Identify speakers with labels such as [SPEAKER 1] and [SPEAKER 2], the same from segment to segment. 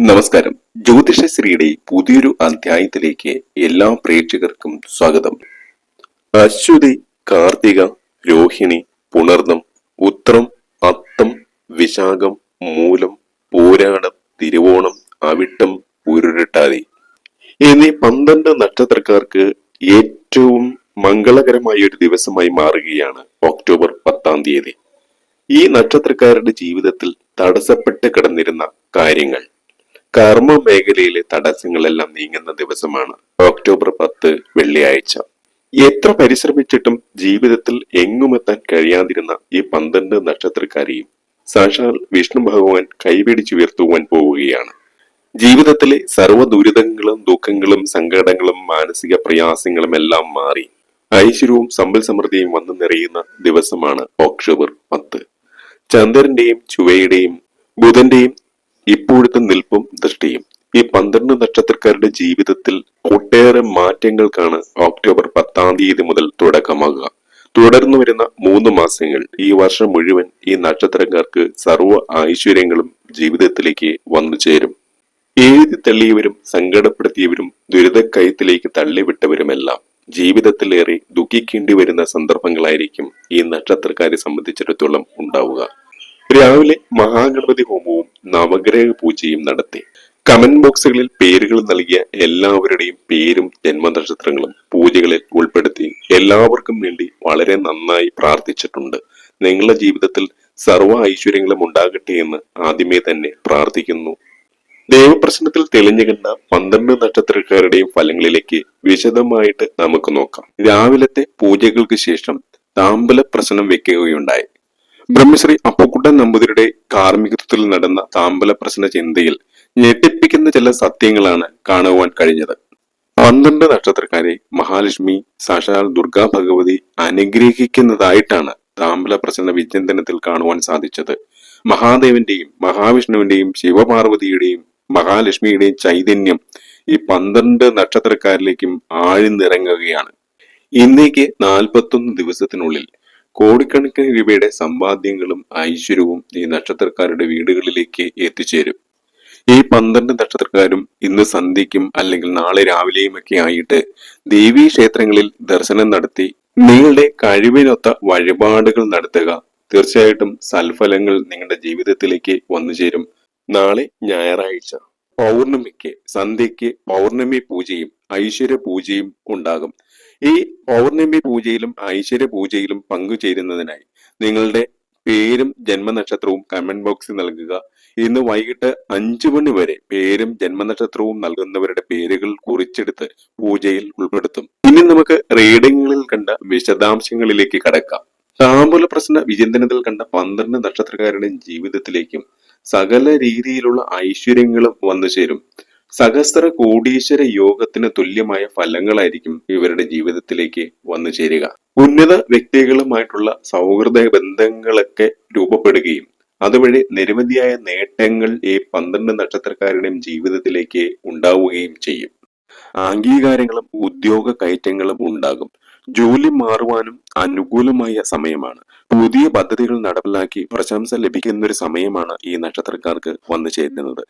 [SPEAKER 1] നമസ്കാരം. ജ്യോതിഷശ്രീയുടെ പുതിയൊരു അധ്യായത്തിലേക്ക് എല്ലാ പ്രേക്ഷകർക്കും സ്വാഗതം. അശ്വതി കാർത്തിക രോഹിണി പുണർന്നം ഉത്രം അത്തം വിശാഖം മൂലം പൂരാടം തിരുവോണം അവിട്ടം ഉരുട്ടാതി എന്നീ പന്ത്രണ്ട് നക്ഷത്രക്കാർക്ക് ഏറ്റവും മംഗളകരമായ ഒരു ദിവസമായി മാറുകയാണ് ഒക്ടോബർ പത്താം തീയതി. ഈ നക്ഷത്രക്കാരുടെ ജീവിതത്തിൽ തടസ്സപ്പെട്ട് കിടന്നിരുന്ന കാര്യങ്ങൾ. കർമ്മ മേഖലയിലെ തടസ്സങ്ങളെല്ലാം നീങ്ങുന്ന ദിവസമാണ് ഒക്ടോബർ പത്ത് വെള്ളിയാഴ്ച. എത്ര പരിശ്രമിച്ചിട്ടും ജീവിതത്തിൽ എങ്ങുമെത്താൻ കഴിയാതിരുന്ന ഈ പന്ത്രണ്ട് നക്ഷത്രക്കാരെയും സാക്ഷാൽ വിഷ്ണു ഭഗവാൻ കൈപിടിച്ചുയർത്തുവാൻ പോവുകയാണ്. ജീവിതത്തിലെ സർവ ദുരിതങ്ങളും ദുഃഖങ്ങളും സങ്കടങ്ങളും മാനസിക പ്രയാസങ്ങളും എല്ലാം മാറി ഐശ്വര്യവും സമ്പൽ സമൃദ്ധിയും വന്നു നിറയുന്ന ദിവസമാണ് ഒക്ടോബർ പത്ത്. ചന്ദ്രന്റെയും ചുവയുടെയും ബുധന്റെയും ഇപ്പോഴത്തെ നിൽപ്പും ദൃഷ്ടിയും ഈ പന്ത്രണ്ട് നക്ഷത്രക്കാരുടെ ജീവിതത്തിൽ ഒട്ടേറെ മാറ്റങ്ങൾക്കാണ് ഒക്ടോബർ പത്താം തീയതി മുതൽ തുടക്കമാകുക. തുടർന്നു വരുന്ന മൂന്ന് മാസങ്ങൾ ഈ വർഷം മുഴുവൻ ഈ നക്ഷത്രക്കാർക്ക് സർവ ഐശ്വര്യങ്ങളും ജീവിതത്തിലേക്ക് വന്നു ചേരും. എഴുതി തള്ളിയവരും സങ്കടപ്പെടുത്തിയവരും ദുരിതക്കയത്തിലേക്ക് തള്ളിവിട്ടവരുമെല്ലാം ജീവിതത്തിലേറെ ദുഃഖിക്കേണ്ടി വരുന്ന സന്ദർഭങ്ങളായിരിക്കും ഈ നക്ഷത്രക്കാരെ സംബന്ധിച്ചിടത്തോളം ഉണ്ടാവുക. രാവിലെ മഹാഗണപതി ഹോമവും നവഗ്രഹ പൂജയും നടത്തി. കമന്റ് ബോക്സുകളിൽ പേരുകൾ നൽകിയ എല്ലാവരുടെയും പേരും ജന്മനക്ഷത്രങ്ങളും പൂജകളിൽ ഉൾപ്പെടുത്തി എല്ലാവർക്കും വേണ്ടി വളരെ നന്നായി പ്രാർത്ഥിച്ചിട്ടുണ്ട്. നിങ്ങളുടെ ജീവിതത്തിൽ സർവ ഐശ്വര്യങ്ങളും ഉണ്ടാകട്ടെ എന്ന് ആദ്യമേ തന്നെ പ്രാർത്ഥിക്കുന്നു. ദേവപ്രശ്നത്തിൽ തെളിഞ്ഞു കണ്ട പന്ത്രണ്ട് നക്ഷത്രക്കാരുടെയും ഫലങ്ങളിലേക്ക് വിശദമായിട്ട് നമുക്ക് നോക്കാം. രാവിലത്തെ പൂജകൾക്ക് ശേഷം താമ്പല പ്രശ്നം വെക്കുകയുണ്ടായി. ബ്രഹ്മശ്രീ അപ്പുക്കുട്ടൻ നമ്പൂതിരിയുടെ കാർമ്മികത്വത്തിൽ നടന്ന താമ്പല പ്രശ്ന ചിന്തയിൽ ഞെട്ടിപ്പിക്കുന്ന ചില സത്യങ്ങളാണ് കാണുവാൻ കഴിഞ്ഞത്. പന്ത്രണ്ട് നക്ഷത്രക്കാരെ മഹാലക്ഷ്മി സാക്ഷാൽ ദുർഗാ ഭഗവതി അനുഗ്രഹിക്കുന്നതായിട്ടാണ് താമ്പല പ്രശ്ന വിചിന്തനത്തിൽ കാണുവാൻ സാധിച്ചത്. മഹാദേവന്റെയും മഹാവിഷ്ണുവിന്റെയും ശിവപാർവതിയുടെയും മഹാലക്ഷ്മിയുടെയും ചൈതന്യം ഈ പന്ത്രണ്ട് നക്ഷത്രക്കാരിലേക്കും ആഴ്ന്നിറങ്ങുകയാണ്. ഇന്നേക്ക് നാൽപ്പത്തൊന്ന് ദിവസത്തിനുള്ളിൽ കോടിക്കണക്കിന് രൂപയുടെ സമ്പാദ്യങ്ങളും ഐശ്വര്യവും ഈ നക്ഷത്രക്കാരുടെ വീടുകളിലേക്ക് എത്തിച്ചേരും. ഈ പന്ത്രണ്ട് നക്ഷത്രക്കാരും ഇന്ന് സന്ധ്യയ്ക്കും അല്ലെങ്കിൽ നാളെ രാവിലെയും ഒക്കെ ആയിട്ട് ദേവീ ക്ഷേത്രങ്ങളിൽ ദർശനം നടത്തി നിങ്ങളുടെ കഴിവിനൊത്ത വഴിപാടുകൾ നടത്തുക. തീർച്ചയായിട്ടും സൽഫലങ്ങൾ നിങ്ങളുടെ ജീവിതത്തിലേക്ക് വന്നു ചേരും. നാളെ ഞായറാഴ്ച പൗർണമിക്ക് സന്ധ്യയ്ക്ക് പൗർണമി പൂജയും ഐശ്വര്യ പൂജയും ഉണ്ടാകും. ഈ പൗർണമി പൂജയിലും ഐശ്വര്യ പൂജയിലും പങ്കുചേരുന്നതിനായി നിങ്ങളുടെ പേരും ജന്മനക്ഷത്രവും കമന്റ് ബോക്സിൽ നൽകുക. ഇന്ന് വൈകിട്ട് അഞ്ചു മണി വരെ പേരും ജന്മനക്ഷത്രവും നൽകുന്നവരുടെ പേരുകൾ കുറിച്ചെടുത്ത് പൂജയിൽ ഉൾപ്പെടുത്തും. ഇനി നമുക്ക് റീഡിങ്ങുകളിൽ കണ്ട വിശദാംശങ്ങളിലേക്ക് കടക്കാം. താമ്പൂല പ്രശ്ന വിചിന്തനത്തിൽ കണ്ട പന്ത്രണ്ട് നക്ഷത്രക്കാരുടെയും ജീവിതത്തിലേക്കും സകല രീതിയിലുള്ള ഐശ്വര്യങ്ങളും വന്നു ചേരും സഹസ്ര കോടീശ്വര യോഗത്തിന് തുല്യമായ ഫലങ്ങളായിരിക്കും ഇവരുടെ ജീവിതത്തിലേക്ക് വന്നു ചേരുക. ഉന്നത വ്യക്തികളുമായിട്ടുള്ള സൗഹൃദ ബന്ധങ്ങളൊക്കെ രൂപപ്പെടുകയും അതുവഴി നിരവധിയായ നേട്ടങ്ങൾ ഈ പന്ത്രണ്ട് നക്ഷത്രക്കാരുടെയും ജീവിതത്തിലേക്ക് ഉണ്ടാവുകയും ചെയ്യും. അംഗീകാരങ്ങളും ഉദ്യോഗ കയറ്റങ്ങളും ഉണ്ടാകും. ജോലി മാറുവാനും അനുകൂലമായ സമയമാണ്. പുതിയ പദ്ധതികൾ നടപ്പിലാക്കി പ്രശംസ ലഭിക്കുന്ന ഒരു സമയമാണ് ഈ നക്ഷത്രക്കാർക്ക് വന്നു ചേരുന്നത്.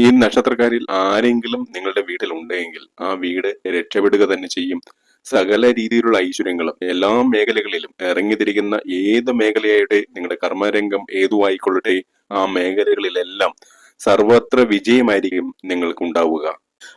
[SPEAKER 1] ഈ നക്ഷത്രക്കാരിൽ ആരെങ്കിലും നിങ്ങളുടെ വീട്ടിൽ ഉണ്ടെങ്കിൽ ആ വീട് രക്ഷപ്പെടുക തന്നെ ചെയ്യും. സകല രീതിയിലുള്ള ഐശ്വര്യങ്ങളും എല്ലാ മേഖലകളിലും ഇറങ്ങിത്തിരിക്കുന്ന ഏത് മേഖലയായിട്ട് നിങ്ങളുടെ കർമ്മരംഗം ഏതുമായിക്കൊള്ളട്ടെ ആ മേഖലകളിലെല്ലാം സർവത്ര വിജയമായിരിക്കും നിങ്ങൾക്ക് ഉണ്ടാവുക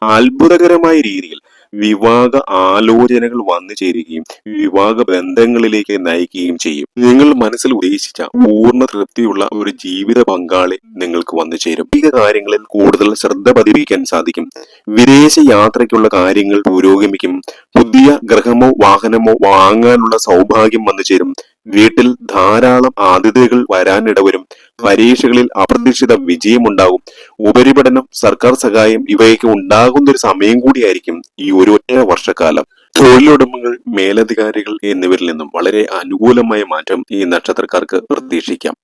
[SPEAKER 1] അത്ഭുതകരമായ രീതിയിൽ വിവാഹ ആലോചനകൾ വന്നു ചേരുകയും വിവാഹ ബന്ധങ്ങളിലേക്ക് നയിക്കുകയും ചെയ്യും. നിങ്ങൾ മനസ്സിൽ ഉദ്ദേശിച്ച പൂർണ തൃപ്തിയുള്ള ഒരു ജീവിത പങ്കാളി നിങ്ങൾക്ക് വന്നു ചേരും. ഈ കാര്യങ്ങളിൽ കൂടുതൽ ശ്രദ്ധ പതിപ്പിക്കാൻ സാധിക്കും. വിദേശ യാത്രയ്ക്കുള്ള കാര്യങ്ങൾ പുരോഗമിക്കും. പുതിയ ഗ്രഹമോ വാഹനമോ വാങ്ങാനുള്ള സൗഭാഗ്യം വന്നു ചേരും. വീട്ടിൽ ധാരാളം അതിഥികൾ വരാനിടവരും പരീക്ഷകളിൽ അപ്രതീക്ഷിത വിജയമുണ്ടാകും. ഉപരിപഠനം സർക്കാർ സഹായം ഇവയൊക്കെ ഉണ്ടാകുന്ന ഒരു സമയം കൂടിയായിരിക്കും ഈ ഒരു ഒറ്റ വർഷക്കാലം. തൊഴിലുടമകൾ മേലധികാരികൾ എന്നിവരിൽ നിന്നും വളരെ അനുകൂലമായ മാറ്റം ഈ നക്ഷത്രക്കാർക്ക് പ്രതീക്ഷിക്കാം.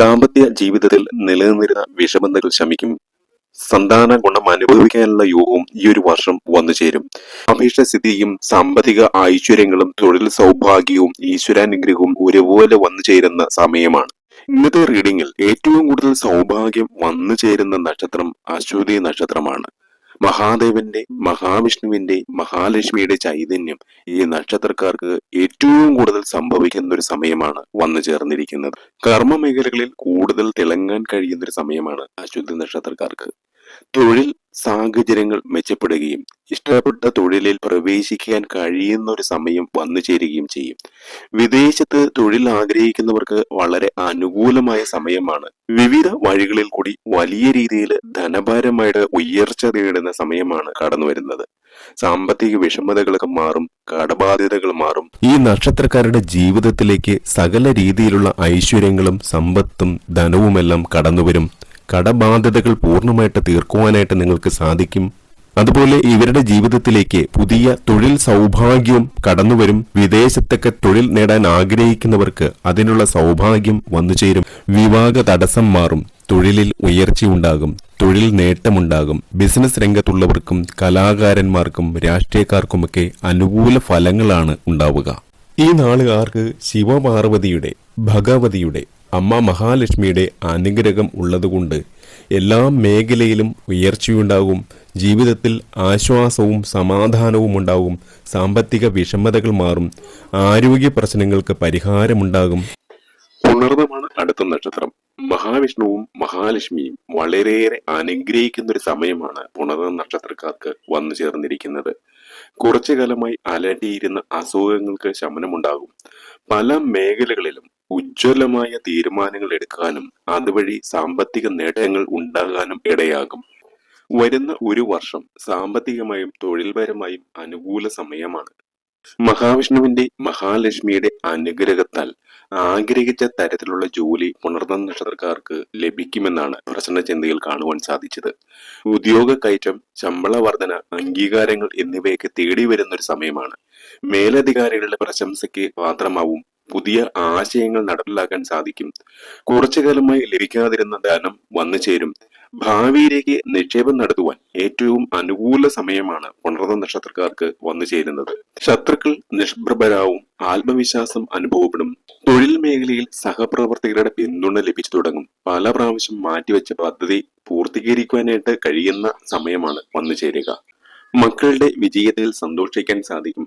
[SPEAKER 1] ദാമ്പത്യ ജീവിതത്തിൽ നിലനിന്നിരുന്ന വിഷമതകൾ ശമിക്കും. സന്താന ഗുണം അനുഭവിക്കാനുള്ള യോഗവും ഈ ഒരു വർഷം വന്നു ചേരും. അഭീഷ്ട സ്ഥിതിയും സാമ്പത്തിക ഐശ്വര്യങ്ങളും തൊഴിൽ സൗഭാഗ്യവും ഈശ്വരാനുഗ്രഹവും ഒരുപോലെ വന്നു ചേരുന്ന സമയമാണ്. ഇന്നത്തെ റീഡിംഗിൽ ഏറ്റവും കൂടുതൽ സൗഭാഗ്യം വന്നു ചേരുന്ന നക്ഷത്രം അശ്വതി നക്ഷത്രമാണ്. മഹാദേവന്റെ മഹാവിഷ്ണുവിന്റെ മഹാലക്ഷ്മിയുടെ ചൈതന്യം ഈ നക്ഷത്രക്കാർക്ക് ഏറ്റവും കൂടുതൽ സംഭവിക്കുന്ന ഒരു സമയമാണ് വന്നു ചേർന്നിരിക്കുന്നത്. കർമ്മ മേഖലകളിൽ കൂടുതൽ തിളങ്ങാൻ കഴിയുന്ന ഒരു സമയമാണ് അശ്വതി നക്ഷത്രക്കാർക്ക്. തൊഴിൽ സാഹചര്യങ്ങൾ മെച്ചപ്പെടുകയും ഇഷ്ടപ്പെട്ട തൊഴിലിൽ പ്രവേശിക്കാൻ കഴിയുന്ന ഒരു സമയം വന്നു ചേരുകയും ചെയ്യും. വിദേശത്ത് തൊഴിൽ ആഗ്രഹിക്കുന്നവർക്ക് വളരെ അനുകൂലമായ സമയമാണ്. വിവിധ വഴികളിൽ കൂടി വലിയ രീതിയിൽ ധനഭാരമായിട്ട് ഉയർച്ച നേടുന്ന സമയമാണ് കടന്നു വരുന്നത് സാമ്പത്തിക വിഷമതകളൊക്കെ മാറും കടബാധ്യതകൾ മാറും.
[SPEAKER 2] ഈ നക്ഷത്രക്കാരുടെ ജീവിതത്തിലേക്ക് സകല രീതിയിലുള്ള ഐശ്വര്യങ്ങളും സമ്പത്തും ധനവുമെല്ലാം കടന്നുവരും. കടബാധ്യതകൾ പൂർണമായിട്ട് തീർക്കുവാനായിട്ട് നിങ്ങൾക്ക് സാധിക്കും. അതുപോലെ ഇവരുടെ ജീവിതത്തിലേക്ക് പുതിയ തൊഴിൽ സൗഭാഗ്യവും കടന്നുവരും. വിദേശത്തൊക്കെ തൊഴിൽ നേടാൻ ആഗ്രഹിക്കുന്നവർക്ക് അതിനുള്ള സൗഭാഗ്യം വന്നുചേരും വിവാഹ തടസ്സം മാറും. തൊഴിലിൽ ഉയർച്ചയുണ്ടാകും തൊഴിൽ നേട്ടമുണ്ടാകും. ബിസിനസ് രംഗത്തുള്ളവർക്കും കലാകാരന്മാർക്കും രാഷ്ട്രീയക്കാർക്കുമൊക്കെ അനുകൂല ഫലങ്ങളാണ് ഉണ്ടാവുക. ഈ നാളുകാർക്ക് ശിവപാർവതിയുടെ ഭഗവതിയുടെ അമ്മ മഹാലക്ഷ്മിയുടെ അനുഗ്രഹം ഉള്ളതുകൊണ്ട് എല്ലാ മേഖലയിലും ഉയർച്ചയുണ്ടാകും. ജീവിതത്തിൽ ആശ്വാസവും സമാധാനവും ഉണ്ടാകും. സാമ്പത്തിക വിഷമതകൾ മാറും. ആരോഗ്യ പ്രശ്നങ്ങൾക്ക് പരിഹാരമുണ്ടാകും.
[SPEAKER 1] പുണർന്നമാണ് അടുത്ത നക്ഷത്രം. മഹാവിഷ്ണുവും മഹാലക്ഷ്മിയും വളരെയേറെ അനുഗ്രഹിക്കുന്ന ഒരു സമയമാണ് പുണർന്ന നക്ഷത്രക്കാർക്ക് വന്നു ചേർന്നിരിക്കുന്നത്. കുറച്ചു കാലമായി അലട്ടിയിരുന്ന അസുഖങ്ങൾക്ക് ശമനമുണ്ടാകും. പല മേഖലകളിലും ഉജ്ജ്വലമായ തീരുമാനങ്ങൾ എടുക്കാനും അതുവഴി സാമ്പത്തിക നേട്ടങ്ങൾ ഉണ്ടാകാനും ഇടയാകും. വരുന്ന ഒരു വർഷം സാമ്പത്തികമായും തൊഴിൽപരമായും അനുകൂല സമയമാണ്. മഹാവിഷ്ണുവിന്റെ മഹാലക്ഷ്മിയുടെ അനുഗ്രഹത്താൽ ആഗ്രഹിച്ച തരത്തിലുള്ള ജോലി പുണർന്ന നക്ഷത്രക്കാർക്ക് ലഭിക്കുമെന്നാണ് പ്രസന്നചിന്തയിൽ കാണുവാൻ സാധിച്ചത്. ഉദ്യോഗ കയറ്റം ശമ്പള വർധന അംഗീകാരങ്ങൾ എന്നിവയൊക്കെ തേടി വരുന്ന ഒരു സമയമാണ്. മേലധികാരികളുടെ പ്രശംസയ്ക്ക് പാത്രമാവും പുതിയ ആശയങ്ങൾ നടപ്പിലാക്കാൻ സാധിക്കും. കുറച്ചു കാലമായി ലഭിക്കാതിരുന്ന ധനം വന്നു ചേരും. ഭാവിയിലേക്ക് നിക്ഷേപം നടത്തുവാൻ ഏറ്റവും അനുകൂല സമയമാണ് പുണർന്ന നക്ഷത്രക്കാർക്ക് വന്നു ചേരുന്നത്. ശത്രുക്കൾ നിഷ്പ്രഭരാവും ആത്മവിശ്വാസം അനുഭവപ്പെടും. തൊഴിൽ മേഖലയിൽ സഹപ്രവർത്തകരുടെ പിന്തുണ ലഭിച്ചു തുടങ്ങും. പല പ്രാവശ്യം മാറ്റിവെച്ച പദ്ധതി പൂർത്തീകരിക്കുവാനായിട്ട് കഴിയുന്ന സമയമാണ് വന്നു ചേരുക. മക്കളുടെ വിജയത്തിൽ സന്തോഷിക്കാൻ സാധിക്കും.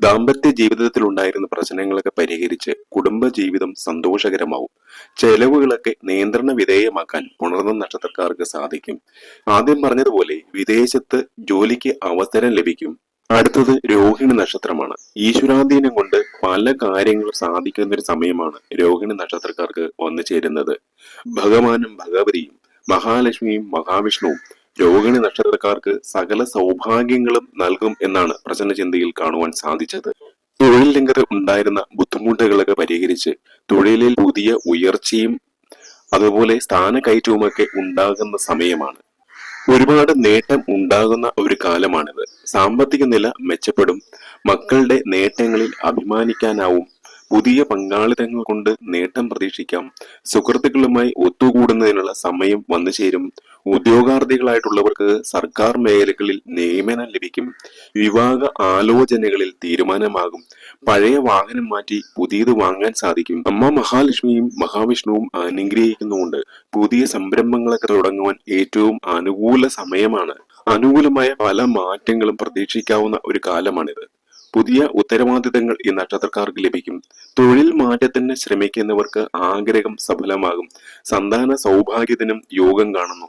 [SPEAKER 1] ദാമ്പത്യ ജീവിതത്തിൽ ഉണ്ടായിരുന്ന പ്രശ്നങ്ങളൊക്കെ പരിഹരിച്ച് കുടുംബ ജീവിതം സന്തോഷകരമാവും. ചെലവുകളൊക്കെ നിയന്ത്രണ വിധേയമാക്കാൻ ഉണർന്ന നക്ഷത്രക്കാർക്ക് സാധിക്കും. ആദ്യം പറഞ്ഞതുപോലെ വിദേശത്ത് ജോലിക്ക് അവസരം ലഭിക്കും. അടുത്തത് രോഹിണി നക്ഷത്രമാണ്. ഈശ്വരാധീനം കൊണ്ട് പല കാര്യങ്ങളും സാധിക്കുന്ന ഒരു സമയമാണ് രോഹിണി നക്ഷത്രക്കാർക്ക് വന്നു ചേരുന്നത്. ഭഗവാനും ഭഗവതിയും മഹാലക്ഷ്മിയും മഹാവിഷ്ണുവും രോഹിണി നക്ഷത്രക്കാർക്ക് സകല സൗഭാഗ്യങ്ങളും നൽകും എന്നാണ് പ്രചനചിന്തയിൽ കാണുവാൻ സാധിച്ചത്. തൊഴിൽ രംഗത്ത് ഉണ്ടായിരുന്ന ബുദ്ധിമുട്ടുകളൊക്കെ പരിഹരിച്ച് തൊഴിലിൽ പുതിയ ഉയർച്ചയും അതുപോലെ സ്ഥാനക്കയറ്റവുമൊക്കെ ഉണ്ടാകുന്ന സമയമാണ്. ഒരുപാട് നേട്ടം ഉണ്ടാകുന്ന ഒരു കാലമാണിത്. സാമ്പത്തിക നില മെച്ചപ്പെടും മക്കളുടെ നേട്ടങ്ങളിൽ അഭിമാനിക്കാനാവും പുതിയ പങ്കാളിത്തങ്ങൾ കൊണ്ട് നേട്ടം പ്രതീക്ഷിക്കാം സുഹൃത്തുക്കളുമായി ഒത്തുകൂടുന്നതിനുള്ള സമയം വന്നു ചേരും ഉദ്യോഗാർത്ഥികളായിട്ടുള്ളവർക്ക് സർക്കാർ മേഖലകളിൽ നിയമനം ലഭിക്കും വിവാഹ ആലോചനകളിൽ തീരുമാനമാകും പഴയ വാഹനം മാറ്റി പുതിയത് വാങ്ങാൻ സാധിക്കും. അമ്മ മഹാലക്ഷ്മിയും മഹാവിഷ്ണുവും അനുഗ്രഹിക്കുന്നുകൊണ്ട് പുതിയ സംരംഭങ്ങളൊക്കെ തുടങ്ങുവാൻ ഏറ്റവും അനുകൂല സമയമാണ്. അനുകൂലമായ പല മാറ്റങ്ങളും പ്രതീക്ഷിക്കാവുന്ന ഒരു കാലമാണിത്. പുതിയ ഉത്തരവാദിത്തങ്ങൾ ഈ നക്ഷത്രക്കാർക്ക് ലഭിക്കും. തൊഴിൽ മാറ്റത്തിന് ശ്രമിക്കുന്നവർക്ക് ആഗ്രഹം സഫലമാകും. സന്താന സൗഭാഗ്യത്തിനും യോഗം കാണുന്നു.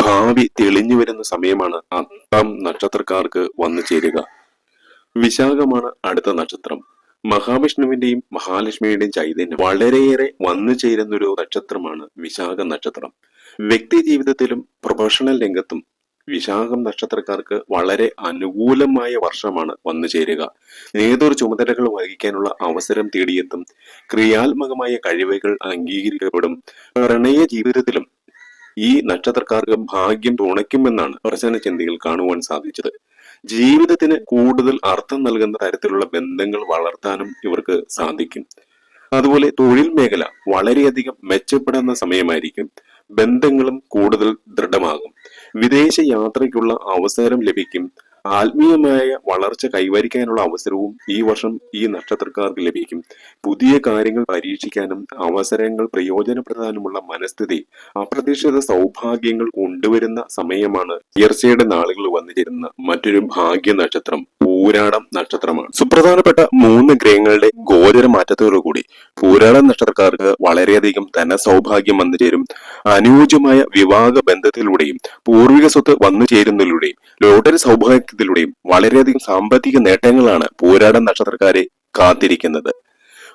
[SPEAKER 1] ഭാവി തെളിഞ്ഞു വരുന്ന സമയമാണ് അത്തം നക്ഷത്രക്കാർക്ക് വന്നു ചേരുക. വിശാഖമാണ് അടുത്ത നക്ഷത്രം. മഹാവിഷ്ണുവിന്റെയും മഹാലക്ഷ്മിയുടെയും ചൈതന്യം വളരെയേറെ വന്നു ചേരുന്ന ഒരു നക്ഷത്രമാണ് വിശാഖ നക്ഷത്രം. വ്യക്തി ജീവിതത്തിലും പ്രൊഫഷണൽ രംഗത്തും വിശാഖം നക്ഷത്രക്കാർക്ക് വളരെ അനുകൂലമായ വർഷമാണ് വന്നു ചേരുക. നേതൃ ചുമതലകൾ വഹിക്കാനുള്ള അവസരം തേടിയെത്തും. ക്രിയാത്മകമായ കഴിവുകൾ അംഗീകരിക്കപ്പെടും. പ്രണയ ജീവിതത്തിലും ഈ നക്ഷത്രക്കാർക്ക് ഭാഗ്യം തുണയ്ക്കുമെന്നാണ് പ്രശ്ന ചിന്തയിൽ കാണുവാൻ സാധിച്ചത്. ജീവിതത്തിന് കൂടുതൽ അർത്ഥം നൽകുന്ന തരത്തിലുള്ള ബന്ധങ്ങൾ വളർത്താനും ഇവർക്ക് സാധിക്കും. അതുപോലെ തൊഴിൽ മേഖല വളരെയധികം മെച്ചപ്പെടുന്ന സമയമായിരിക്കും. ബന്ധങ്ങളും കൂടുതൽ ദൃഢമാകും. വിദേശ യാത്രയ്ക്കുള്ള അവസരം ലഭിക്കും. ആത്മീയമായ വളർച്ച കൈവരിക്കാനുള്ള അവസരവും ഈ വർഷം ഈ നക്ഷത്രക്കാർക്ക് ലഭിക്കും. പുതിയ കാര്യങ്ങൾ പരീക്ഷിക്കാനും അവസരങ്ങൾ പ്രയോജനപ്പെടുത്താനുമുള്ള മനസ്ഥിതി അപ്രതീക്ഷിത സൗഭാഗ്യങ്ങൾ കൊണ്ടുവരുന്ന സമയമാണ് ഉയർച്ചയുടെ നാളുകൾ വന്നു ചേരുന്ന മറ്റൊരു ഭാഗ്യ നക്ഷത്രം പൂരാടം നക്ഷത്രമാണ്. സുപ്രധാനപ്പെട്ട മൂന്ന് ഗ്രഹങ്ങളുടെ ഗോചര മാറ്റത്തോടുകൂടി പൂരാടം നക്ഷത്രക്കാർക്ക് വളരെയധികം ധനസൗഭാഗ്യം വന്നു ചേരും. അനുയോജ്യമായ വിവാഹ ബന്ധത്തിലൂടെയും പൂർവിക സ്വത്ത് വന്നു ചേരുന്നതിലൂടെയും ലോട്ടറി സൗഭാഗ്യത്തിലൂടെയും വളരെയധികം സാമ്പത്തിക നേട്ടങ്ങളാണ് പൂരാടം നക്ഷത്രക്കാരെ കാത്തിരിക്കുന്നത്.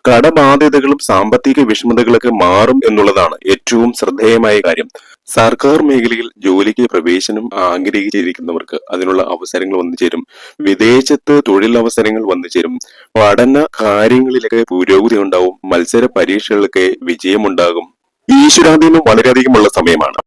[SPEAKER 1] കടബാധ്യതകളും സാമ്പത്തിക വിഷമതകളൊക്കെ മാറും എന്നുള്ളതാണ് ഏറ്റവും ശ്രദ്ധേയമായ കാര്യം. സർക്കാർ മേഖലയിൽ ജോലിക്ക് പ്രവേശനം ആഗ്രഹിച്ചിരിക്കുന്നവർക്ക് അതിനുള്ള അവസരങ്ങൾ വന്നു ചേരും. വിദേശത്ത് തൊഴിലവസരങ്ങൾ വന്നു ചേരും. പഠന കാര്യങ്ങളിലൊക്കെ പുരോഗതി ഉണ്ടാവും. മത്സര പരീക്ഷകളിലൊക്കെ വിജയമുണ്ടാകും. ഈശ്വരാധീനം വളരെയധികമുള്ള സമയമാണ്.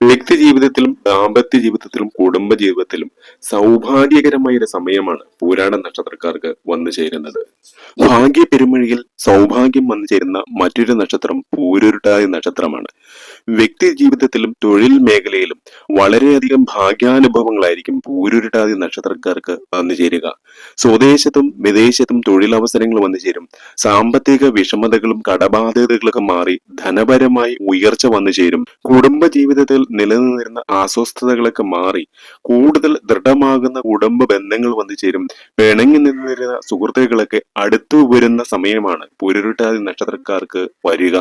[SPEAKER 1] വ്യക്തി ജീവിതത്തിലും ദാമ്പത്യ ജീവിതത്തിലും കുടുംബ ജീവിതത്തിലും സൗഭാഗ്യകരമായ ഒരു സമയമാണ് പൂരാട നക്ഷത്രക്കാർക്ക് വന്നു ചേരുന്നത്. ഭാഗ്യ പെരുമഴിയിൽ സൗഭാഗ്യം വന്നു ചേരുന്ന മറ്റൊരു നക്ഷത്രം പൂരുരുട്ടായ നക്ഷത്രമാണ്. വ്യക്തി ജീവിതത്തിലും തൊഴിൽ മേഖലയിലും വളരെയധികം ഭാഗ്യാനുഭവങ്ങളായിരിക്കും പൂരുരുട്ടാതി നക്ഷത്രക്കാർക്ക് വന്നു ചേരുക. സ്വദേശത്തും വിദേശത്തും തൊഴിലവസരങ്ങൾ വന്നു ചേരും. സാമ്പത്തിക വിഷമതകളും കടബാധ്യതകളൊക്കെ മാറി ധനപരമായി ഉയർച്ച വന്നു ചേരും. കുടുംബ ജീവിതത്തിൽ നിലനിന്നിരുന്ന അസ്വസ്ഥതകളൊക്കെ മാറി. കൂടുതൽ ദൃഢമാകുന്ന കുടുംബ ബന്ധങ്ങൾ വന്നു ചേരും. പിണങ്ങി നിന്നിരുന്ന സുഹൃത്തുക്കളൊക്കെ അടുത്തു വരുന്ന സമയമാണ് പുരുരുട്ടാതി നക്ഷത്രക്കാർക്ക് വരിക.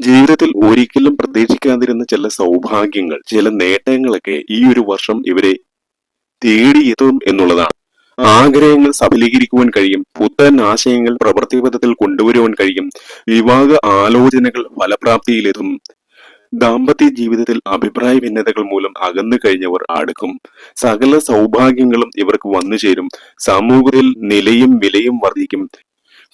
[SPEAKER 1] ജീവിതത്തിൽ ഒരിക്കലും പ്രതീക്ഷിക്കാതിരുന്ന ചില സൗഭാഗ്യങ്ങൾ ചില നേട്ടങ്ങളൊക്കെ ഈ ഒരു വർഷം ഇവരെ തേടിയെത്തും എന്നുള്ളതാണ്. ആഗ്രഹങ്ങൾ സഫലീകരിക്കുവാൻ കഴിയും. പുത്തൻ ആശയങ്ങൾ പ്രവൃത്തിപഥത്തിൽ കൊണ്ടുവരുവാൻ കഴിയും. വിവാഹ ആലോചനകൾ ഫലപ്രാപ്തിയിലെത്തും. ദാമ്പത്യ ജീവിതത്തിൽ അഭിപ്രായ ഭിന്നതകൾ മൂലം അകന്നു കഴിഞ്ഞവർ അടുക്കും സകല സൗഭാഗ്യങ്ങളും ഇവർക്ക് വന്നു ചേരും. സമൂഹത്തിൽ നിലയും വിലയും വർദ്ധിക്കും.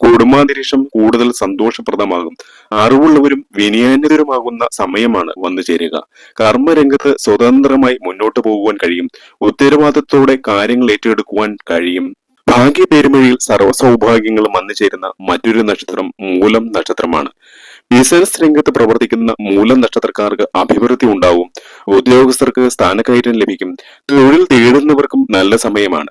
[SPEAKER 1] കുടുംബാന്തരീക്ഷം കൂടുതൽ സന്തോഷപ്രദമാകും. അറിവുള്ളവരും വിനയാന്യതരുമാകുന്ന സമയമാണ് വന്നു ചേരുക. കർമ്മരംഗത്ത് സ്വതന്ത്രമായി മുന്നോട്ട് പോകുവാൻ കഴിയും. ഉത്തരവാദിത്തോടെ കാര്യങ്ങൾ ഏറ്റെടുക്കുവാൻ കഴിയും. ഭാഗ്യ പേരുമഴിയിൽ സർവസൗഭാഗ്യങ്ങളും വന്നു ചേരുന്ന മറ്റൊരു നക്ഷത്രം മൂലം നക്ഷത്രമാണ്. ബിസിനസ് രംഗത്ത് പ്രവർത്തിക്കുന്ന മൂലം നക്ഷത്രക്കാർക്ക് അഭിവൃദ്ധി ഉണ്ടാവും. ഉദ്യോഗസ്ഥർക്ക് സ്ഥാനക്കയറ്റം ലഭിക്കും. തൊഴിൽ തേടുന്നവർക്കും നല്ല സമയമാണ്.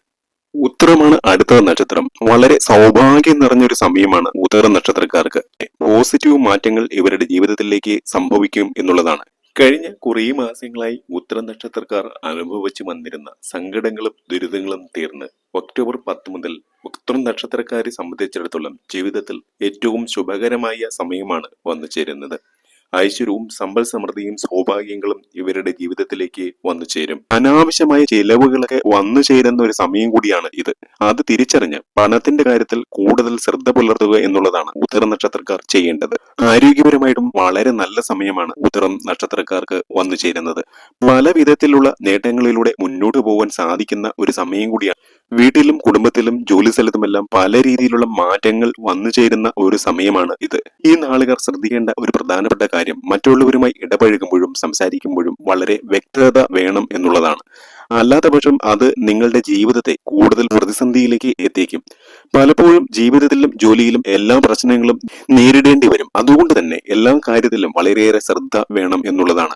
[SPEAKER 1] ഉത്തരമാണ് അടുത്ത നക്ഷത്രം. വളരെ സൗഭാഗ്യം നിറഞ്ഞൊരു സമയമാണ് ഉത്തര നക്ഷത്രക്കാർക്ക്. പോസിറ്റീവ് മാറ്റങ്ങൾ ഇവരുടെ ജീവിതത്തിലേക്ക് സംഭവിക്കും എന്നുള്ളതാണ്. കഴിഞ്ഞ കുറേ മാസങ്ങളായി ഉത്തര നക്ഷത്രക്കാർ അനുഭവിച്ചു വന്നിരുന്ന സങ്കടങ്ങളും ദുരിതങ്ങളും തീർന്ന് ഒക്ടോബർ പത്ത് മുതൽ ഉത്തര നക്ഷത്രക്കാരെ സംബന്ധിച്ചിടത്തോളം ജീവിതത്തിൽ ഏറ്റവും ശുഭകരമായ സമയമാണ് വന്നു ചേരുന്നത് ഐശ്വര്യവും സമ്പൽ സമൃദ്ധിയും സൗഭാഗ്യങ്ങളും ഇവരുടെ ജീവിതത്തിലേക്ക് വന്നു ചേരും. അനാവശ്യമായ ചെലവുകളൊക്കെ വന്നു ചേരുന്ന ഒരു സമയം കൂടിയാണ് ഇത്. അത് തിരിച്ചറിഞ്ഞ് പണത്തിന്റെ കാര്യത്തിൽ കൂടുതൽ ശ്രദ്ധ പുലർത്തുക എന്നുള്ളതാണ് ഉത്തര നക്ഷത്രക്കാർ ചെയ്യേണ്ടത്. ആരോഗ്യപരമായിട്ടും വളരെ നല്ല സമയമാണ് ഉത്തരം നക്ഷത്രക്കാർക്ക് വന്നു ചേരുന്നത്. പല വിധത്തിലുള്ള നേട്ടങ്ങളിലൂടെ മുന്നോട്ട് പോകാൻ സാധിക്കുന്ന ഒരു സമയം കൂടിയാണ്. വീട്ടിലും കുടുംബത്തിലും ജോലി സ്ഥലത്തുമെല്ലാം പല രീതിയിലുള്ള മാറ്റങ്ങൾ വന്നു ചേരുന്ന ഒരു സമയമാണ് ഇത്. ഈ നാളുകാർ ശ്രദ്ധിക്കേണ്ട ഒരു പ്രധാനപ്പെട്ട കാര്യം മറ്റുള്ളവരുമായി ഇടപഴകുമ്പോഴും സംസാരിക്കുമ്പോഴും വളരെ വ്യക്തത വേണം എന്നുള്ളതാണ്. അല്ലാത്ത പക്ഷം അത് നിങ്ങളുടെ ജീവിതത്തെ കൂടുതൽ പ്രതിസന്ധിയിലേക്ക് എത്തിക്കും. പലപ്പോഴും ജീവിതത്തിലും ജോലിയിലും എല്ലാ പ്രശ്നങ്ങളും നേരിടേണ്ടി വരും. അതുകൊണ്ട് തന്നെ എല്ലാ കാര്യത്തിലും വളരെയേറെ ശ്രദ്ധ വേണം എന്നുള്ളതാണ്.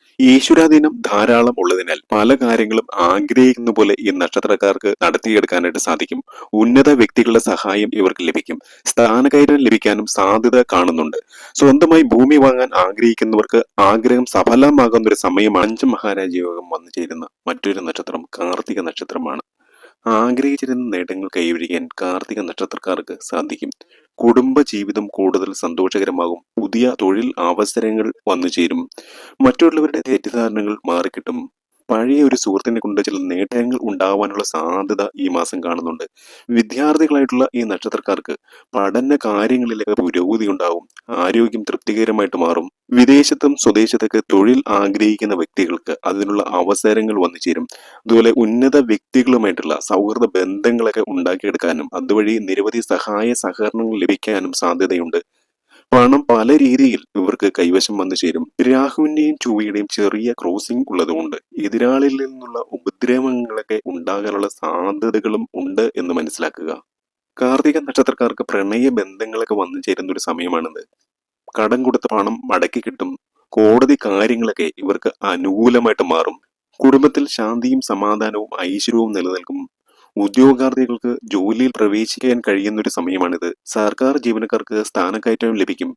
[SPEAKER 1] ഈശ്വരാധീനം ധാരാളം ഉള്ളതിനാൽ പല കാര്യങ്ങളും ആഗ്രഹിക്കുന്ന പോലെ ഈ നക്ഷത്രക്കാർക്ക് നടത്തിയെടുക്കാനായിട്ട് സാധിക്കും. ഉന്നത വ്യക്തികളുടെ സഹായം ഇവർക്ക് ലഭിക്കും. സ്ഥാനകയറ്റം ലഭിക്കാനും സാധ്യത കാണുന്നുണ്ട്. സ്വന്തമായി ഭൂമി വാങ്ങാൻ ആഗ്രഹിക്കുന്നവർക്ക് ആഗ്രഹം സഫലമാകുന്ന ഒരു സമയം അഞ്ച് മഹാരാജ യോഗം വന്നു ചേരുന്ന മറ്റൊരു നക്ഷത്രം കാർത്തിക നക്ഷത്രമാണ്. ആഗ്രഹിച്ചിരുന്ന നേട്ടങ്ങൾ കൈവരിക്കാൻ കാർത്തിക നക്ഷത്രക്കാർക്ക് സാധിക്കും. കുടുംബ ജീവിതം കൂടുതൽ സന്തോഷകരമാകും. പുതിയ തൊഴിൽ അവസരങ്ങൾ വന്നു ചേരും. മറ്റുള്ളവരുടെ തെറ്റിദ്ധാരണകൾ മാറിക്കിട്ടും. പഴയ ഒരു സുഹൃത്തിനെ കൊണ്ട് ചില നേട്ടങ്ങൾ ഉണ്ടാവാനുള്ള സാധ്യത ഈ മാസം കാണുന്നുണ്ട്. വിദ്യാർത്ഥികളായിട്ടുള്ള ഈ നക്ഷത്രക്കാർക്ക് പഠന കാര്യങ്ങളിലൊക്കെ പുരോഗതി ഉണ്ടാവും. ആരോഗ്യം തൃപ്തികരമായിട്ട് മാറും. വിദേശത്തും സ്വദേശത്തൊക്കെ തൊഴിൽ ആഗ്രഹിക്കുന്ന വ്യക്തികൾക്ക് അതിനുള്ള അവസരങ്ങൾ വന്നു ചേരും. അതുപോലെ ഉന്നത വ്യക്തികളുമായിട്ടുള്ള സൗഹൃദ ബന്ധങ്ങളൊക്കെ ഉണ്ടാക്കിയെടുക്കാനും അതുവഴി നിരവധി സഹായ സഹകരണങ്ങൾ ലഭിക്കാനും സാധ്യതയുണ്ട്. പണം പല രീതിയിൽ ഇവർക്ക് കൈവശം വന്നു ചേരും. രാഹുവിന്റെയും ചൊവ്വയുടെയും ചെറിയ ക്രോസിംഗ് ഉള്ളതുകൊണ്ട് എതിരാളിൽ നിന്നുള്ള ഉപദ്രവങ്ങളൊക്കെ ഉണ്ടാകാനുള്ള സാധ്യതകളും ഉണ്ട് എന്ന് മനസ്സിലാക്കുക. കാർത്തിക നക്ഷത്രക്കാർക്ക് പ്രണയ ബന്ധങ്ങളൊക്കെ വന്നു ചേരുന്ന ഒരു സമയമാണിത്. കടം കൊടുത്ത പണം മടക്കി കിട്ടും. കോടതി കാര്യങ്ങളൊക്കെ ഇവർക്ക് അനുകൂലമായിട്ട് മാറും. കുടുംബത്തിൽ ശാന്തിയും സമാധാനവും ഐശ്വര്യവും നിലനിൽക്കും. ഉദ്യോഗാർത്ഥികൾക്ക് ജോലിയിൽ പ്രവേശിക്കാൻ കഴിയുന്ന ഒരു സമയമാണിത്. സർക്കാർ ജീവനക്കാർക്ക് സ്ഥാനക്കയറ്റവും ലഭിക്കും.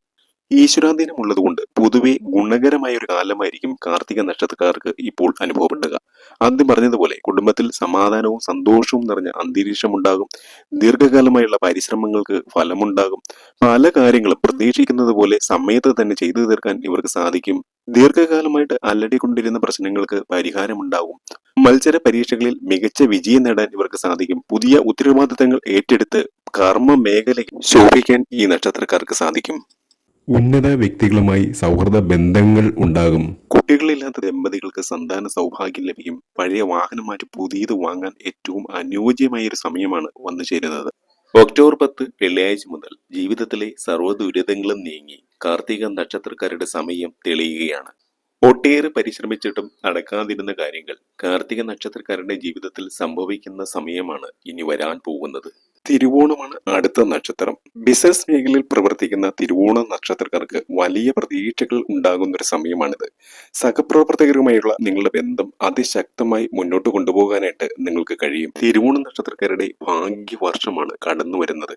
[SPEAKER 1] ഈശ്വരാധീനം ഉള്ളതുകൊണ്ട് പൊതുവെ ഗുണകരമായ ഒരു കാലമായിരിക്കും കാർത്തിക നക്ഷത്രക്കാർക്ക് ഇപ്പോൾ അനുഭവപ്പെടുക. ആദ്യം പറഞ്ഞതുപോലെ കുടുംബത്തിൽ സമാധാനവും സന്തോഷവും നിറഞ്ഞ അന്തരീക്ഷം ഉണ്ടാകും. ദീർഘകാലമായുള്ള പരിശ്രമങ്ങൾക്ക് ഫലമുണ്ടാകും. പല കാര്യങ്ങളും പ്രതീക്ഷിക്കുന്നത് പോലെ സമയത്ത് തന്നെ ചെയ്തു തീർക്കാൻ ഇവർക്ക് സാധിക്കും. ദീർഘകാലമായിട്ട് അലടിക്കൊണ്ടിരുന്ന പ്രശ്നങ്ങൾക്ക് പരിഹാരമുണ്ടാകും. മത്സര പരീക്ഷകളിൽ മികച്ച വിജയം നേടാൻ ഇവർക്ക് സാധിക്കും. പുതിയ ഉത്തരവാദിത്തങ്ങൾ ഏറ്റെടുത്ത് കർമ്മ മേഖലയ്ക്ക് ശോഭിക്കാൻ ഈ നക്ഷത്രക്കാർക്ക് സാധിക്കും.
[SPEAKER 2] ഉന്നത വ്യക്തികളുമായി സൗഹൃദ ബന്ധങ്ങൾ ഉണ്ടാകും.
[SPEAKER 1] കുട്ടികളില്ലാത്ത ദമ്പതികൾക്ക് സന്താന സൗഭാഗ്യം ലഭിക്കും. പഴയ വാഹനം മാറ്റി പുതിയത് വാങ്ങാൻ ഏറ്റവും അനുയോജ്യമായ ഒരു സമയമാണ് വന്നു ചേരുന്നത്. ഒക്ടോബർ പത്ത് വെള്ളിയാഴ്ച മുതൽ ജീവിതത്തിലെ സർവ ദുരിതങ്ങളും നീങ്ങി കാർത്തിക നക്ഷത്രക്കാരുടെ സമയം തെളിയുകയാണ്. ഒട്ടേറെ പരിശ്രമിച്ചിട്ടും നടക്കാതിരുന്ന കാര്യങ്ങൾ കാർത്തിക നക്ഷത്രക്കാരുടെ ജീവിതത്തിൽ സംഭവിക്കുന്ന സമയമാണ് ഇനി വരാൻ പോകുന്നത്. തിരുവോണമാണ് അടുത്ത നക്ഷത്രം. ബിസിനസ് മേഖലയിൽ പ്രവർത്തിക്കുന്ന തിരുവോണ നക്ഷത്രക്കാർക്ക് വലിയ പ്രതീക്ഷകൾ ഉണ്ടാകുന്ന ഒരു സമയമാണിത്. സഹപ്രവർത്തകരുമായുള്ള നിങ്ങളുടെ ബന്ധം അതിശക്തമായി മുന്നോട്ട് കൊണ്ടുപോകാനായിട്ട് നിങ്ങൾക്ക് കഴിയും. തിരുവോണ നക്ഷത്രക്കാരുടെ ഭാഗ്യവർഷമാണ് കടന്നു വരുന്നത്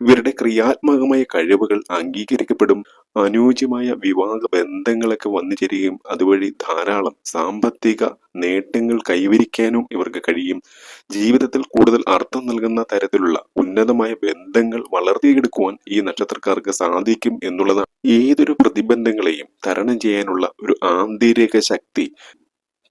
[SPEAKER 1] ഇവരുടെ ക്രിയാത്മകമായ കഴിവുകൾ അംഗീകരിക്കപ്പെടും. അനുയോജ്യമായ വിവാഹ ബന്ധങ്ങളൊക്കെ വന്നു ചേരുകയും അതുവഴി ധാരാളം സാമ്പത്തിക നേട്ടങ്ങൾ കൈവരിക്കാനും ഇവർക്ക് കഴിയും. ജീവിതത്തിൽ കൂടുതൽ അർത്ഥം നൽകുന്ന തരത്തിലുള്ള ഉന്നതമായ ബന്ധങ്ങൾ വളർത്തിയെടുക്കുവാൻ ഈ നക്ഷത്രക്കാർക്ക് സാധിക്കും എന്നുള്ളതാണ്. ഏതൊരു പ്രതിബന്ധങ്ങളെയും തരണം ചെയ്യാനുള്ള ഒരു ആന്തരിക ശക്തി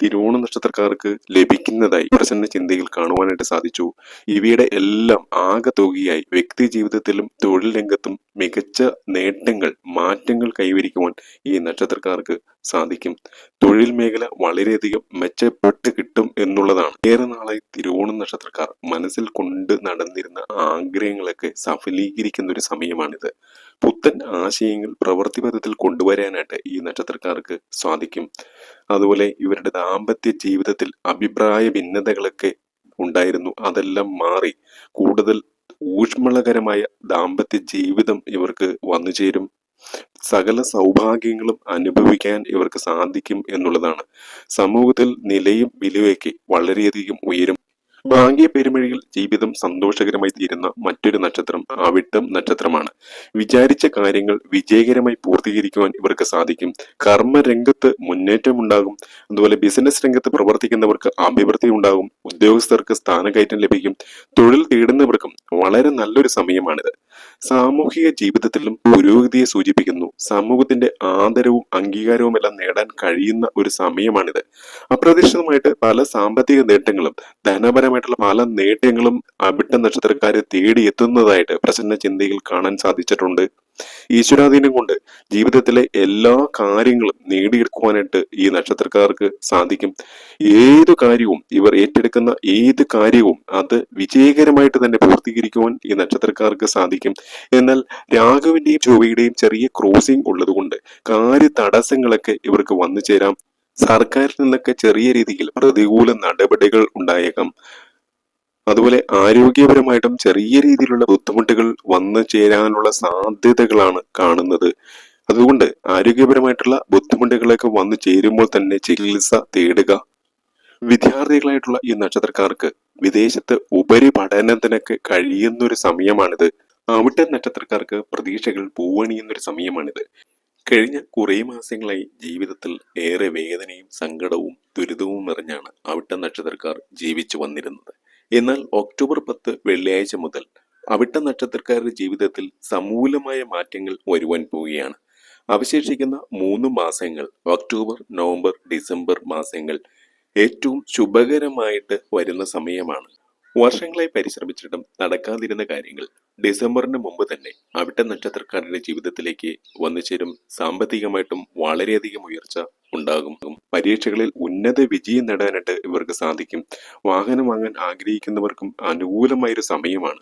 [SPEAKER 1] തിരുവോണ നക്ഷത്രക്കാർക്ക് ലഭിക്കുന്നതായി പ്രസന്ന ചിന്തയിൽ കാണുവാനായിട്ട് സാധിച്ചു. ഇവയുടെ എല്ലാം ആകെ തുകയായി വ്യക്തി ജീവിതത്തിലും തൊഴിൽ രംഗത്തും മികച്ച നേട്ടങ്ങൾ മാറ്റങ്ങൾ കൈവരിക്കുവാൻ ഈ നക്ഷത്രക്കാർക്ക് സാധിക്കും. തൊഴിൽ മേഖല വളരെയധികം മെച്ചപ്പെട്ട് കിട്ടും എന്നുള്ളതാണ്. ഏറെ നാളായി തിരുവോണം നക്ഷത്രക്കാർ മനസ്സിൽ കൊണ്ട് നടന്നിരുന്ന ആഗ്രഹങ്ങളൊക്കെ സഫലീകരിക്കുന്ന ഒരു സമയമാണിത്. പുത്തൻ ആശയങ്ങൾ പ്രവൃത്തിപഥത്തിൽ കൊണ്ടുവരാനായിട്ട് ഈ നക്ഷത്രക്കാർക്ക് സാധിക്കും. അതുപോലെ ഇവരുടെ ദാമ്പത്യ ജീവിതത്തിൽ അഭിപ്രായ ഭിന്നതകളൊക്കെ ഉണ്ടായിരുന്നു. അതെല്ലാം മാറി കൂടുതൽ ഊഷ്മളകരമായ ദാമ്പത്യ ജീവിതം ഇവർക്ക് വന്നു ചേരും സകല സൗഭാഗ്യങ്ങളും അനുഭവിക്കാൻ ഇവർക്ക് സാധിക്കും എന്നുള്ളതാണ്. സമൂഹത്തിൽ നിലയും വിലയൊക്കെ വളരെയധികം ഉയരും. ഭാഗ്യ പെരുമഴിയിൽ ജീവിതം സന്തോഷകരമായി തീരുന്ന മറ്റൊരു നക്ഷത്രം അവിട്ടം നക്ഷത്രമാണ്. വിചാരിച്ച കാര്യങ്ങൾ വിജയകരമായി പൂർത്തീകരിക്കുവാൻ ഇവർക്ക് സാധിക്കും. കർമ്മരംഗത്ത് മുന്നേറ്റമുണ്ടാകും. അതുപോലെ ബിസിനസ് രംഗത്ത് പ്രവർത്തിക്കുന്നവർക്ക് അഭിവൃദ്ധി ഉണ്ടാകും. ഉദ്യോഗസ്ഥർക്ക് സ്ഥാനക്കയറ്റം ലഭിക്കും. തൊഴിൽ തേടുന്നവർക്കും വളരെ നല്ലൊരു സമയമാണിത്. സാമൂഹിക ജീവിതത്തിലും പുരോഗതിയെ സൂചിപ്പിക്കുന്നു. സമൂഹത്തിന്റെ ആദരവും അംഗീകാരവും എല്ലാം നേടാൻ കഴിയുന്ന ഒരു സമയമാണിത്. അപ്രതീക്ഷിതമായിട്ട് പല സാമ്പത്തിക നേട്ടങ്ങളും ധനപരമായിട്ടുള്ള പല നേട്ടങ്ങളും അവിട്ട നക്ഷത്രക്കാരെ തേടി എത്തുന്നതായിട്ട് പ്രസന്ന ചിന്തയിൽ കാണാൻ സാധിച്ചിട്ടുണ്ട്. ഈശ്വരാധീനം കൊണ്ട് ജീവിതത്തിലെ എല്ലാ കാര്യങ്ങളും നേടിയെടുക്കുവാനായിട്ട് ഈ നക്ഷത്രക്കാർക്ക് സാധിക്കും. ഏതു കാര്യവും ഇവർ ഏറ്റെടുക്കുന്ന ഏത് കാര്യവും അത് വിജയകരമായിട്ട് തന്നെ പൂർത്തീകരിക്കുവാൻ ഈ നക്ഷത്രക്കാർക്ക് സാധിക്കും. എന്നാൽ രാഘവിന്റെയും ചൊവ്വയുടെയും ചെറിയ ക്രോസിംഗ് ഉള്ളതുകൊണ്ട് കാര്യ തടസ്സങ്ങളൊക്കെ ഇവർക്ക് വന്നു ചേരാം. സർക്കാരിൽ നിന്നൊക്കെ ചെറിയ രീതിയിൽ പ്രതികൂല നടപടികൾ ഉണ്ടായേക്കാം. അതുപോലെ ആരോഗ്യപരമായിട്ടും ചെറിയ രീതിയിലുള്ള ബുദ്ധിമുട്ടുകൾ വന്നു ചേരാനുള്ള സാധ്യതകളാണ് കാണുന്നത്. അതുകൊണ്ട് ആരോഗ്യപരമായിട്ടുള്ള ബുദ്ധിമുട്ടുകളൊക്കെ വന്നു ചേരുമ്പോൾ തന്നെ ചികിത്സ തേടുക. വിദ്യാർത്ഥികളായിട്ടുള്ള ഈ നക്ഷത്രക്കാർക്ക് വിദേശത്ത് ഉപരിപഠനത്തിനൊക്കെ കഴിയുന്ന ഒരു സമയമാണിത്. അവിട്ട നക്ഷത്രക്കാർക്ക് പ്രതീക്ഷകൾ പൂവണിയുന്ന ഒരു സമയമാണിത്. കഴിഞ്ഞ കുറേ മാസങ്ങളായി ജീവിതത്തിൽ ഏറെ വേദനയും സങ്കടവും ദുരിതവും നിറഞ്ഞാണ് അവിട്ട നക്ഷത്രക്കാർ ജീവിച്ചു വന്നിരുന്നത്. എന്നാൽ ഒക്ടോബർ പത്ത് വെള്ളിയാഴ്ച മുതൽ അവിട്ട നക്ഷത്രക്കാരുടെ ജീവിതത്തിൽ സമൂലമായ മാറ്റങ്ങൾ വരുവാൻ പോവുകയാണ്. അവശേഷിക്കുന്ന മൂന്ന് മാസങ്ങൾ ഒക്ടോബർ നവംബർ ഡിസംബർ മാസങ്ങൾ ഏറ്റവും ശുഭകരമായിട്ട് വരുന്ന സമയമാണ്. വർഷങ്ങളായി പരിശ്രമിച്ചിട്ടും നടക്കാതിരുന്ന കാര്യങ്ങൾ ഡിസംബറിന് മുമ്പ് തന്നെ അവിട്ട നക്ഷത്രക്കാരുടെ ജീവിതത്തിലേക്ക് വന്നു ചേരും. സാമ്പത്തികമായിട്ടും വളരെയധികം ഉയർച്ച ഉണ്ടാകും. പരീക്ഷകളിൽ ഉന്നത വിജയം നേടാനായിട്ട് ഇവർക്ക് സാധിക്കും. വാഹനം വാങ്ങാൻ ആഗ്രഹിക്കുന്നവർക്കും അനുകൂലമായൊരു സമയമാണ്.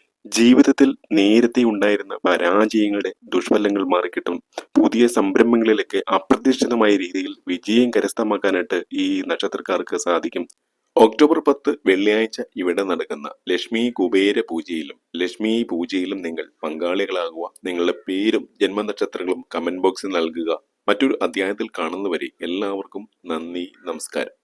[SPEAKER 1] ജീവിതത്തിൽ നേരത്തെ ഉണ്ടായിരുന്ന പരാജയങ്ങളുടെ ദുഷ്ഫലങ്ങൾ മാറിക്കിട്ടും. പുതിയ സംരംഭങ്ങളിലൊക്കെ അപ്രതീക്ഷിതമായ രീതിയിൽ വിജയം കരസ്ഥമാക്കാനായിട്ട് ഈ നക്ഷത്രക്കാർക്ക് സാധിക്കും. ഒക്ടോബർ പത്ത് വെള്ളിയാഴ്ച ഇവിടെ നടക്കുന്ന ലക്ഷ്മി കുബേര പൂജയിലും ലക്ഷ്മി പൂജയിലും നിങ്ങൾ പങ്കാളികളാകുക. നിങ്ങളുടെ പേരും ജന്മനക്ഷത്രങ്ങളും കമന്റ് ബോക്സിൽ നൽകുക. മറ്റൊരു അധ്യായത്തിൽ കാണുന്നവരെ എല്ലാവർക്കും നന്ദി നമസ്കാരം.